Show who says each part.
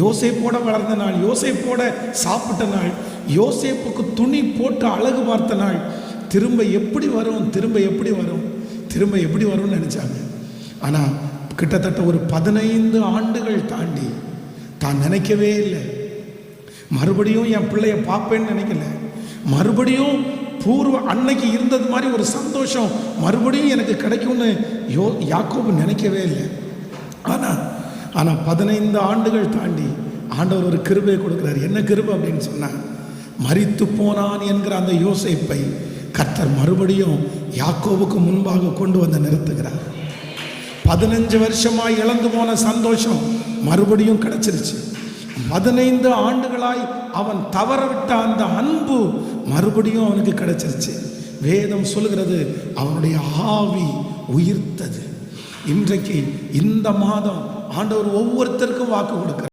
Speaker 1: யோசேப்போட வளர்ந்த நாள் யோசேப்போட சாப்பிட்ட நாள் யோசேப்புக்கு துணி போட்டு அழகு பார்த்த நாள். திரும்ப எப்படி வரும் திரும்ப எப்படி வரும் திரும்ப எப்படி வரும்னு நினச்சாங்க. ஆனால் கிட்டத்தட்ட ஒரு பதினைந்து ஆண்டுகள் தாண்டி தான் நினைக்கவே இல்லை. மறுபடியும் என் பிள்ளைய பார்ப்பேன்னு நினைக்கல. மறுபடியும் பூர்வ அன்னைக்கு இருந்தது மாதிரி ஒரு சந்தோஷம் மறுபடியும் எனக்கு கிடைக்கும்னு யோ யாக்கோபு நினைக்கவே இல்லை. ஆனால் ஆனால் பதினைந்து ஆண்டுகள் தாண்டி ஆண்டவர் ஒரு கிருபை கொடுக்குறார். என்ன கிருபை அப்படின்னு சொன்னார் மறித்து போனான் என்கிற அந்த யோசிப்பை கர்த்தர் மறுபடியும் யாக்கோவுக்கு முன்பாக கொண்டு வந்து நிறுத்துகிறார். பதினஞ்சு வருஷமாய் இழந்து போன சந்தோஷம் மறுபடியும் கிடைச்சிருச்சு. பதினைந்து ஆண்டுகளாய் அவன் தவறவிட்ட அந்த அன்பு மறுபடியும் அவனுக்கு கிடைச்சிருச்சு. வேதம் சொல்கிறது அவனுடைய ஆவி உயிர்த்தது. இன்றைக்கு இந்த மாதம் ஆண்டவர் ஒவ்வொருத்தருக்கும் வாக்கு கொடுக்கிறார்.